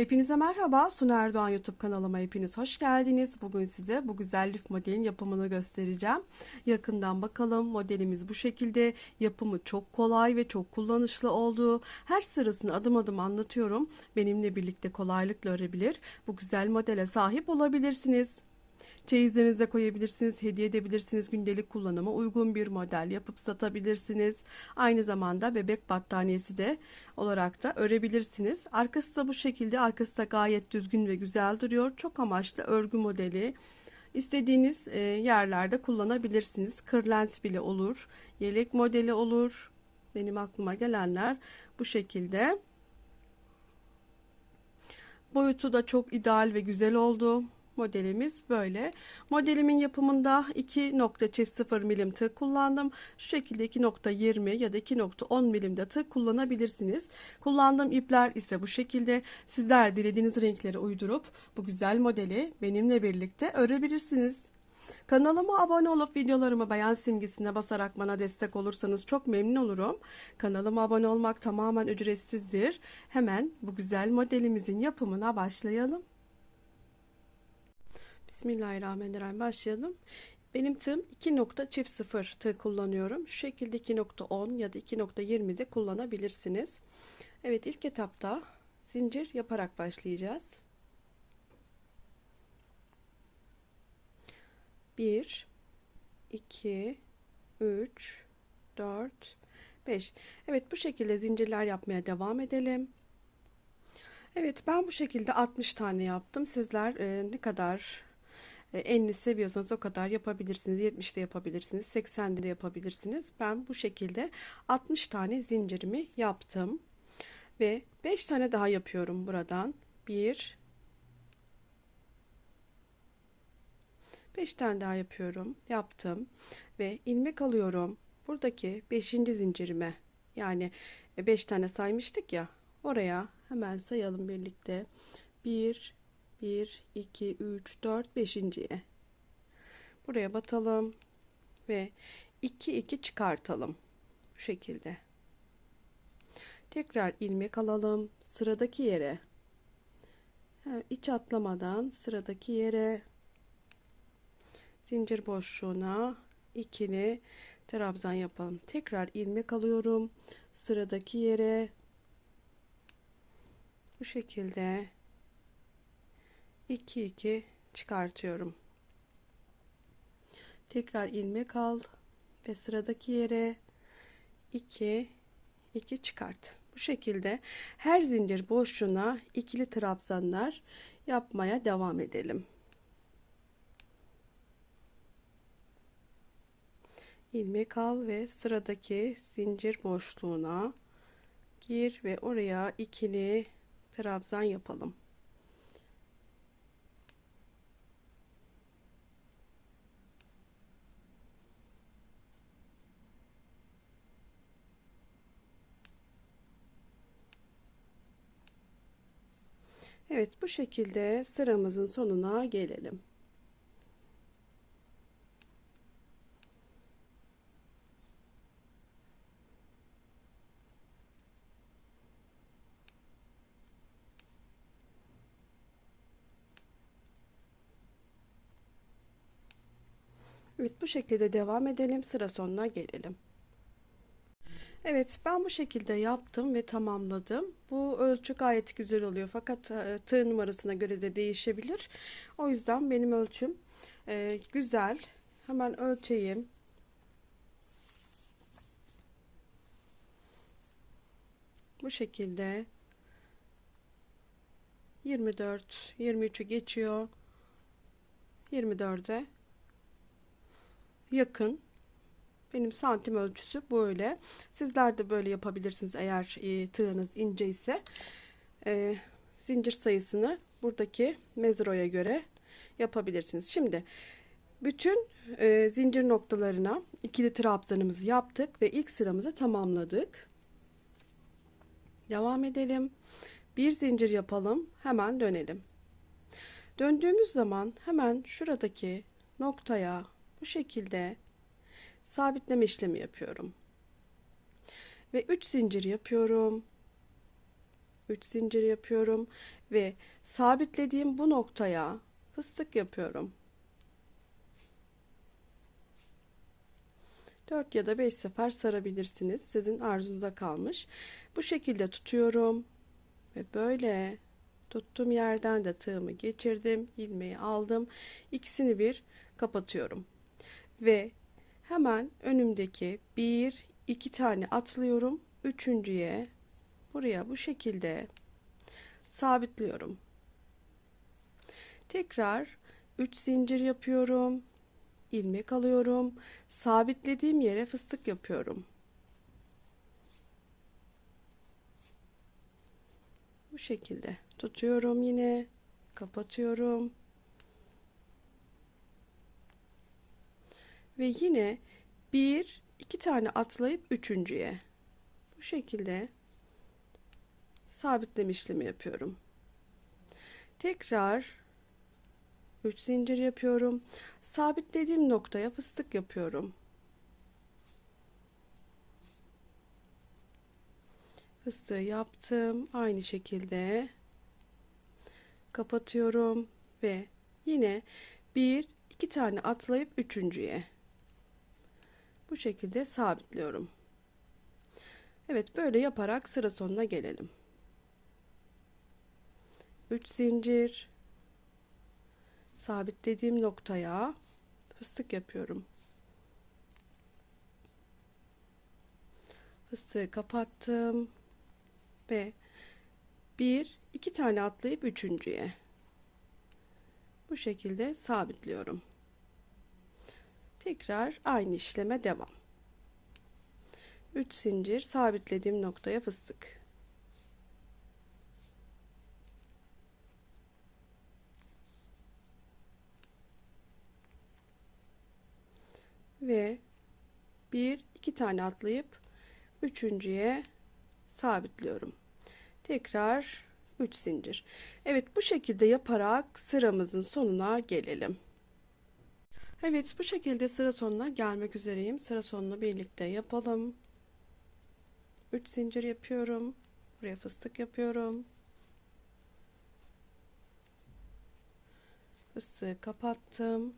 Hepinize merhaba. Sunu Erdoğan YouTube kanalıma hepiniz hoş geldiniz. Bugün size bu güzel lif modelin yapımını göstereceğim. Yakından bakalım. Modelimiz bu şekilde. Yapımı çok kolay ve çok kullanışlı olduğu. Her sırasını adım adım anlatıyorum. Benimle birlikte kolaylıkla örebilir. Bu güzel modele sahip olabilirsiniz. Çeyizlerinize koyabilirsiniz, hediye edebilirsiniz. Gündelik kullanıma uygun bir model yapıp satabilirsiniz. Aynı zamanda bebek battaniyesi de olarak da örebilirsiniz. Arkası da bu şekilde. Arkası da gayet düzgün ve güzel duruyor. Çok amaçlı örgü modeli. İstediğiniz e, yerlerde kullanabilirsiniz. Kırlent bile olur. Yelek modeli olur. Benim aklıma gelenler bu şekilde. Boyutu da çok ideal ve güzel oldu modelimiz böyle. Modelimin yapımında 2.0 milim tığ kullandım. Şu şekilde 2.20 ya da 2.10 milimde tığ kullanabilirsiniz. Kullandığım ipler ise bu şekilde. Sizler dilediğiniz renkleri uydurup bu güzel modeli benimle birlikte örebilirsiniz. Kanalıma abone olup videolarımı beğen simgesine basarak bana destek olursanız çok memnun olurum. Kanalıma abone olmak tamamen ücretsizdir. Hemen bu güzel modelimizin yapımına başlayalım. Bismillahirrahmanirrahim başlayalım. Benim tığım 2.0 tığ kullanıyorum. Şu şekilde 2.10 ya da 2.20 de kullanabilirsiniz. Evet ilk etapta zincir yaparak başlayacağız. 1 2 3 4 5 Evet bu şekilde zincirler yapmaya devam edelim. Evet ben bu şekilde 60 tane yaptım. Sizler e, ne kadar enini seviyorsanız o kadar yapabilirsiniz. 70'de yapabilirsiniz. 80'de de yapabilirsiniz. Ben bu şekilde 60 tane zincirimi yaptım. Ve 5 tane daha yapıyorum buradan. 1 5 tane daha yapıyorum. Yaptım. Ve ilmek alıyorum. Buradaki 5. zincirime yani 5 tane saymıştık ya. Oraya hemen sayalım birlikte. 1 1 2 3 4 5.ye buraya batalım ve 2 2 çıkartalım bu şekilde. Tekrar ilmek alalım sıradaki yere. İç atlamadan sıradaki yere. Zincir boşluğuna ikili trabzan yapalım. Tekrar ilmek alıyorum sıradaki yere. Bu şekilde 2 2 çıkartıyorum. Tekrar ilmek al ve sıradaki yere 2 2 çıkart. Bu şekilde her zincir boşluğuna ikili trabzanlar yapmaya devam edelim. ilmek al ve sıradaki zincir boşluğuna gir ve oraya ikili trabzan yapalım. Evet bu şekilde sıramızın sonuna gelelim. Evet bu şekilde devam edelim. Sıra sonuna gelelim. Evet ben bu şekilde yaptım ve tamamladım. Bu ölçü gayet güzel oluyor fakat e, tığ numarasına göre de değişebilir. O yüzden benim ölçüm e, güzel. Hemen ölçeyim. Bu şekilde 24 23'ü geçiyor. 24'e yakın benim santim ölçüsü böyle. Sizler de böyle yapabilirsiniz eğer e, tığınız ince ise. E, zincir sayısını buradaki mezroya göre yapabilirsiniz. Şimdi bütün e, zincir noktalarına ikili trabzanımızı yaptık ve ilk sıramızı tamamladık. Devam edelim. Bir zincir yapalım. Hemen dönelim. Döndüğümüz zaman hemen şuradaki noktaya bu şekilde sabitleme işlemi yapıyorum. Ve 3 zincir yapıyorum. 3 zincir yapıyorum ve sabitlediğim bu noktaya fıstık yapıyorum. 4 ya da 5 sefer sarabilirsiniz. Sizin arzunuza kalmış. Bu şekilde tutuyorum ve böyle tuttuğum yerden de tığımı geçirdim. ilmeği aldım. İkisini bir kapatıyorum. Ve hemen önümdeki bir iki tane atlıyorum. Üçüncüye buraya bu şekilde sabitliyorum. Tekrar 3 zincir yapıyorum. ilmek alıyorum. Sabitlediğim yere fıstık yapıyorum. Bu şekilde tutuyorum yine kapatıyorum. Ve yine bir iki tane atlayıp üçüncüye bu şekilde sabitleme işlemi yapıyorum. Tekrar 3 zincir yapıyorum. Sabitlediğim noktaya fıstık yapıyorum. Fıstığı yaptım. Aynı şekilde kapatıyorum ve yine bir iki tane atlayıp üçüncüye bu şekilde sabitliyorum. Evet böyle yaparak sıra sonuna gelelim. 3 zincir sabitlediğim noktaya fıstık yapıyorum. Fıstığı kapattım ve bir iki tane atlayıp üçüncüye bu şekilde sabitliyorum. Tekrar aynı işleme devam. 3 zincir sabitlediğim noktaya fıstık. Ve bir iki tane atlayıp üçüncüye sabitliyorum. Tekrar 3 zincir. Evet bu şekilde yaparak sıramızın sonuna gelelim. Evet bu şekilde sıra sonuna gelmek üzereyim. Sıra sonunu birlikte yapalım. 3 zincir yapıyorum. Buraya fıstık yapıyorum. Fıstığı kapattım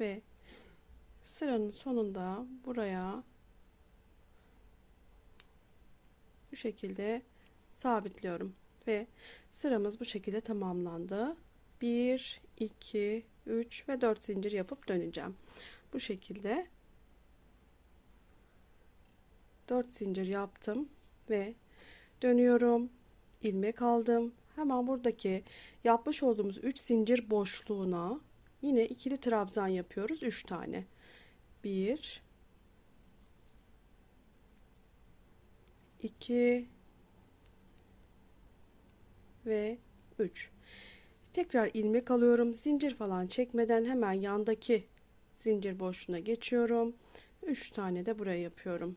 ve sıranın sonunda buraya bu şekilde sabitliyorum ve sıramız bu şekilde tamamlandı. 1 2 3 ve 4 zincir yapıp döneceğim. Bu şekilde 4 zincir yaptım ve dönüyorum. ilmek aldım. Hemen buradaki yapmış olduğumuz 3 zincir boşluğuna yine ikili trabzan yapıyoruz. 3 tane. 1 2 ve 3 tekrar ilmek alıyorum. Zincir falan çekmeden hemen yandaki zincir boşluğuna geçiyorum. 3 tane de buraya yapıyorum.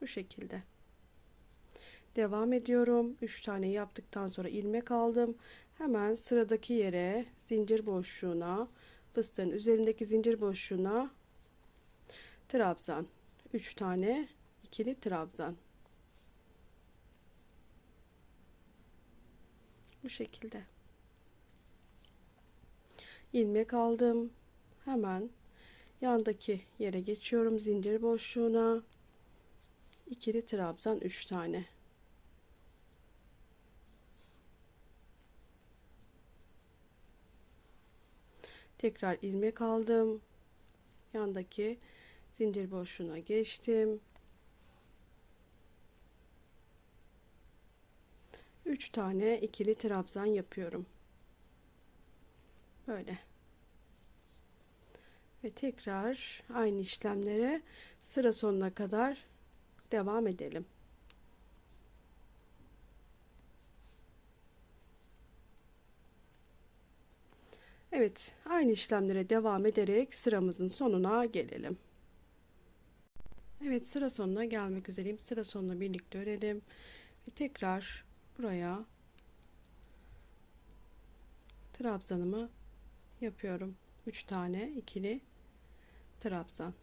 Bu şekilde. Devam ediyorum. 3 tane yaptıktan sonra ilmek aldım. Hemen sıradaki yere zincir boşluğuna fıstığın üzerindeki zincir boşluğuna trabzan. 3 tane ikili trabzan bu şekilde. İlmek aldım hemen yandaki yere geçiyorum. Zincir boşluğuna. İkili trabzan 3 tane. Tekrar ilmek aldım yandaki zincir boşluğuna geçtim 3 tane ikili trabzan yapıyorum böyle ve tekrar aynı işlemlere sıra sonuna kadar devam edelim Evet, aynı işlemlere devam ederek sıramızın sonuna gelelim. Evet, sıra sonuna gelmek üzereyim. Sıra sonuna birlikte örelim. Ve tekrar buraya trabzanımı yapıyorum. 3 tane ikili trabzan.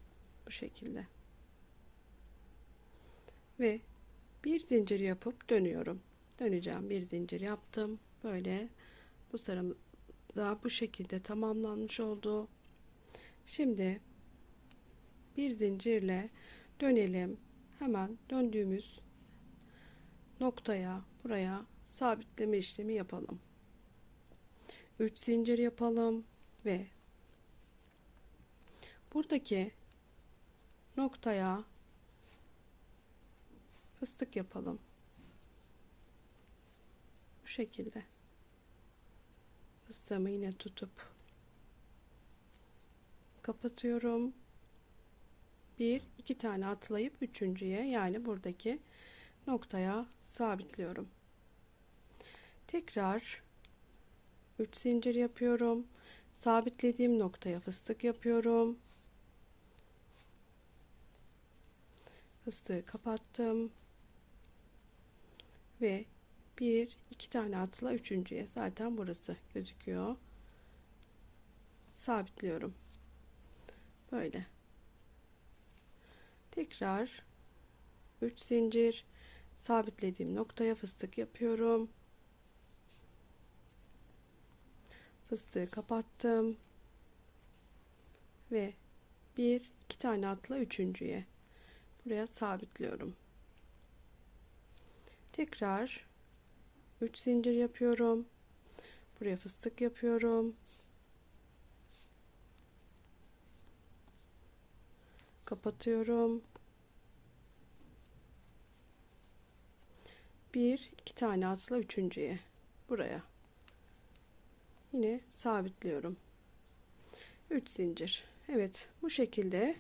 Bu şekilde. Ve bir zincir yapıp dönüyorum. Döneceğim. Bir zincir yaptım. Böyle bu sıramız da bu şekilde tamamlanmış oldu. Şimdi bir zincirle dönelim. Hemen döndüğümüz noktaya buraya sabitleme işlemi yapalım. 3 zincir yapalım ve buradaki noktaya fıstık yapalım. Bu şekilde. Fıstığımı yine tutup kapatıyorum. Bir, iki tane atlayıp üçüncüye yani buradaki noktaya sabitliyorum. Tekrar 3 zincir yapıyorum. Sabitlediğim noktaya fıstık yapıyorum. Fıstığı kapattım. Ve bir iki tane atla üçüncüye zaten burası gözüküyor. Sabitliyorum. Böyle. Tekrar 3 zincir sabitlediğim noktaya fıstık yapıyorum. Fıstığı kapattım. Ve bir iki tane atla üçüncüye buraya sabitliyorum. Tekrar 3 zincir yapıyorum. Buraya fıstık yapıyorum. Kapatıyorum. Bir iki tane atla üçüncüye. Buraya. Yine sabitliyorum. 3 zincir. Evet bu şekilde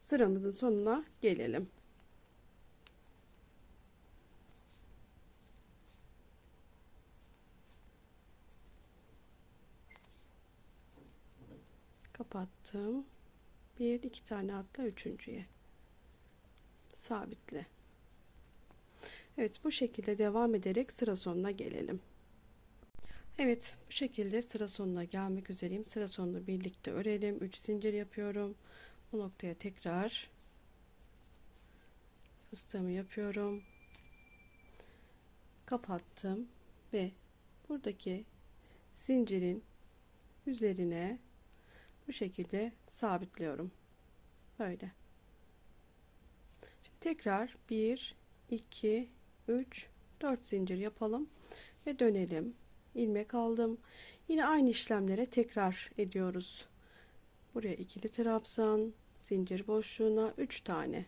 sıramızın sonuna gelelim. Kapattım. Bir iki tane atla üçüncüye. Sabitle Evet bu şekilde devam ederek sıra sonuna gelelim. Evet bu şekilde sıra sonuna gelmek üzereyim. Sıra sonunu birlikte örelim. 3 zincir yapıyorum. Bu noktaya tekrar fıstığımı yapıyorum. Kapattım ve buradaki zincirin üzerine bu şekilde sabitliyorum. Böyle. Şimdi tekrar 1 2 3 4 zincir yapalım ve dönelim. İlmek aldım. Yine aynı işlemlere tekrar ediyoruz. Buraya ikili trabzan zincir boşluğuna 3 tane.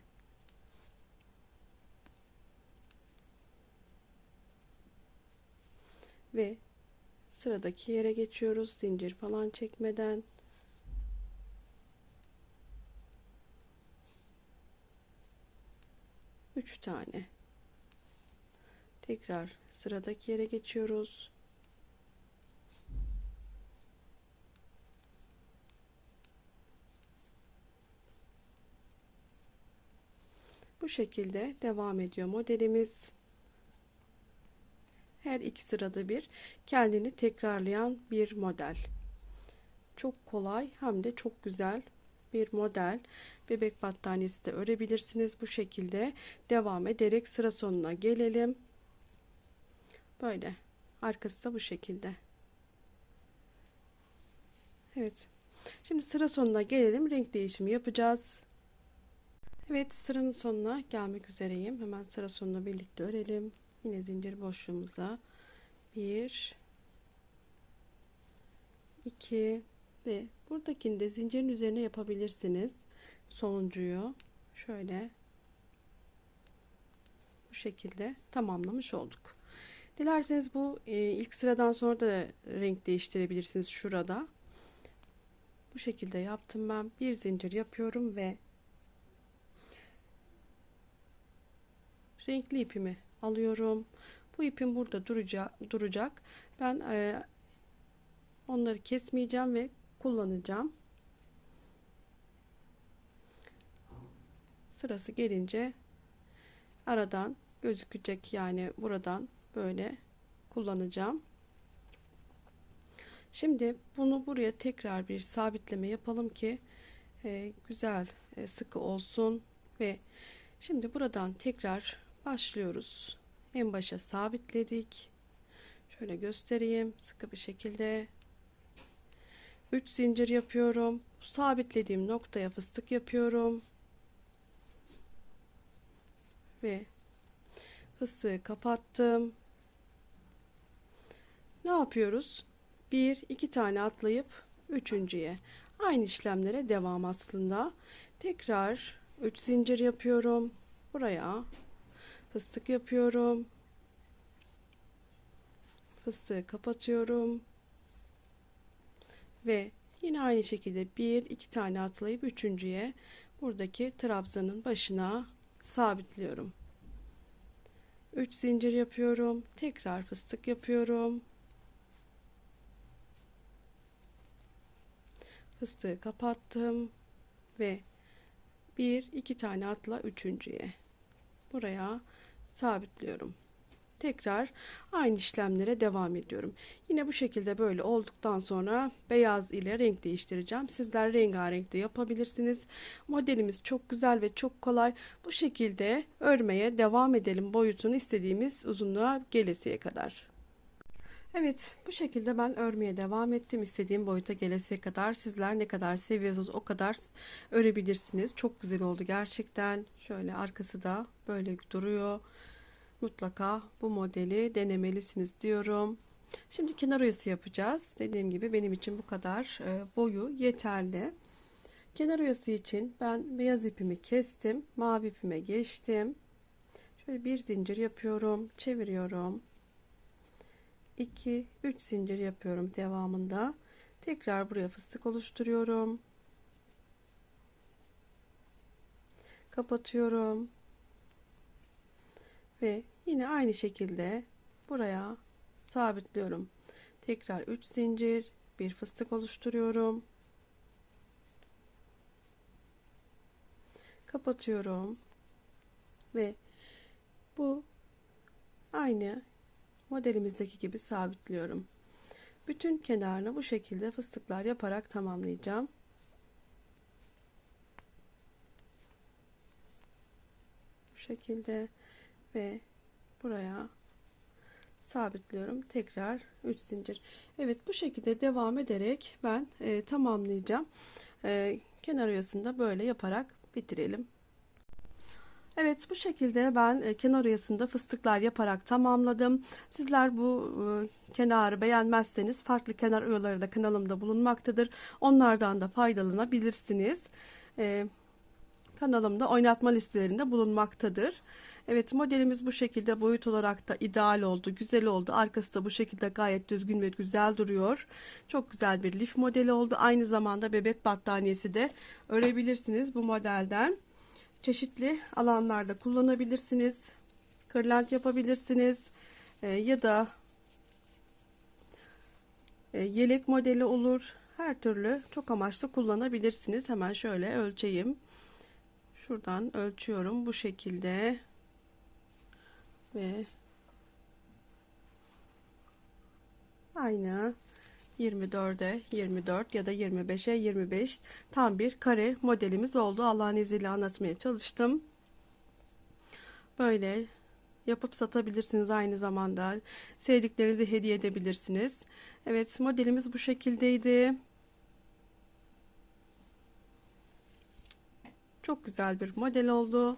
Ve sıradaki yere geçiyoruz zincir falan çekmeden. Üç tane tekrar sıradaki yere geçiyoruz. Bu şekilde devam ediyor modelimiz. Her iki sırada bir kendini tekrarlayan bir model. Çok kolay hem de çok güzel bir model. Bebek battaniyesi de örebilirsiniz. Bu şekilde devam ederek sıra sonuna gelelim böyle. Arkası da bu şekilde. Evet. Şimdi sıra sonuna gelelim. Renk değişimi yapacağız. Evet sıranın sonuna gelmek üzereyim. Hemen sıra sonuna birlikte örelim. Yine zincir boşluğumuza. 1 2 ve buradakini de zincirin üzerine yapabilirsiniz. Sonuncuyu şöyle bu şekilde tamamlamış olduk dilerseniz bu e, ilk sıradan sonra da renk değiştirebilirsiniz şurada. Bu şekilde yaptım ben. Bir zincir yapıyorum ve renkli ipimi alıyorum. Bu ipim burada duracak duracak. Ben e, onları kesmeyeceğim ve kullanacağım. Sırası gelince aradan gözükecek yani buradan böyle kullanacağım şimdi bunu buraya tekrar bir sabitleme yapalım ki e, güzel e, sıkı olsun ve şimdi buradan tekrar başlıyoruz. En başa sabitledik. Şöyle göstereyim sıkı bir şekilde 3 zincir yapıyorum. Sabitlediğim noktaya fıstık yapıyorum. Ve fıstığı kapattım. Ne yapıyoruz? Bir, iki tane atlayıp üçüncüye. Aynı işlemlere devam aslında. Tekrar 3 zincir yapıyorum. Buraya fıstık yapıyorum. Fıstığı kapatıyorum. Ve yine aynı şekilde bir iki tane atlayıp üçüncüye buradaki trabzanın başına sabitliyorum. 3 zincir yapıyorum. Tekrar fıstık yapıyorum. Fıstığı kapattım ve bir iki tane atla üçüncüye buraya sabitliyorum. Tekrar aynı işlemlere devam ediyorum. Yine bu şekilde böyle olduktan sonra beyaz ile renk değiştireceğim. Sizler rengarenk de yapabilirsiniz. Modelimiz çok güzel ve çok kolay. Bu şekilde örmeye devam edelim boyutunu istediğimiz uzunluğa gelesiye kadar. Evet bu şekilde ben örmeye devam ettim. İstediğim boyuta gelesiye kadar sizler ne kadar seviyorsunuz o kadar örebilirsiniz. Çok güzel oldu gerçekten. Şöyle arkası da böyle duruyor. Mutlaka bu modeli denemelisiniz diyorum. Şimdi kenar oyası yapacağız. Dediğim gibi benim için bu kadar e, boyu yeterli. Kenar oyası için ben beyaz ipimi kestim mavi ipime geçtim. Şöyle bir zincir yapıyorum çeviriyorum 2 3 zincir yapıyorum devamında. Tekrar buraya fıstık oluşturuyorum. Kapatıyorum. Ve yine aynı şekilde buraya sabitliyorum. Tekrar 3 zincir bir fıstık oluşturuyorum. Kapatıyorum. Ve bu aynı modelimizdeki gibi sabitliyorum. Bütün kenarını bu şekilde fıstıklar yaparak tamamlayacağım. Bu şekilde ve buraya sabitliyorum. Tekrar 3 zincir. Evet bu şekilde devam ederek ben e, tamamlayacağım. E, kenar oyasında böyle yaparak bitirelim. Evet bu şekilde ben e, kenar oyasında fıstıklar yaparak tamamladım. Sizler bu e, kenarı beğenmezseniz farklı kenar oyaları da kanalımda bulunmaktadır. Onlardan da faydalanabilirsiniz. E, kanalımda oynatma listelerinde bulunmaktadır. Evet modelimiz bu şekilde boyut olarak da ideal oldu. Güzel oldu. Arkası da bu şekilde gayet düzgün ve güzel duruyor. Çok güzel bir lif modeli oldu. Aynı zamanda bebek battaniyesi de örebilirsiniz bu modelden çeşitli alanlarda kullanabilirsiniz. Kırlent yapabilirsiniz. E, ya da e, yelek modeli olur. Her türlü çok amaçlı kullanabilirsiniz. Hemen şöyle ölçeyim. Şuradan ölçüyorum bu şekilde. Ve aynı 24'e 24 ya da 25'e 25 tam bir kare modelimiz oldu. Allah'ın izniyle anlatmaya çalıştım. Böyle yapıp satabilirsiniz aynı zamanda. Sevdiklerinizi hediye edebilirsiniz. Evet modelimiz bu şekildeydi. Çok güzel bir model oldu.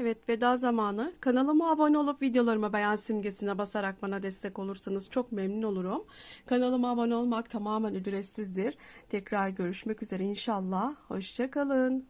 Evet veda zamanı. Kanalıma abone olup videolarıma beğen simgesine basarak bana destek olursanız çok memnun olurum. Kanalıma abone olmak tamamen ücretsizdir. Tekrar görüşmek üzere inşallah. Hoşçakalın.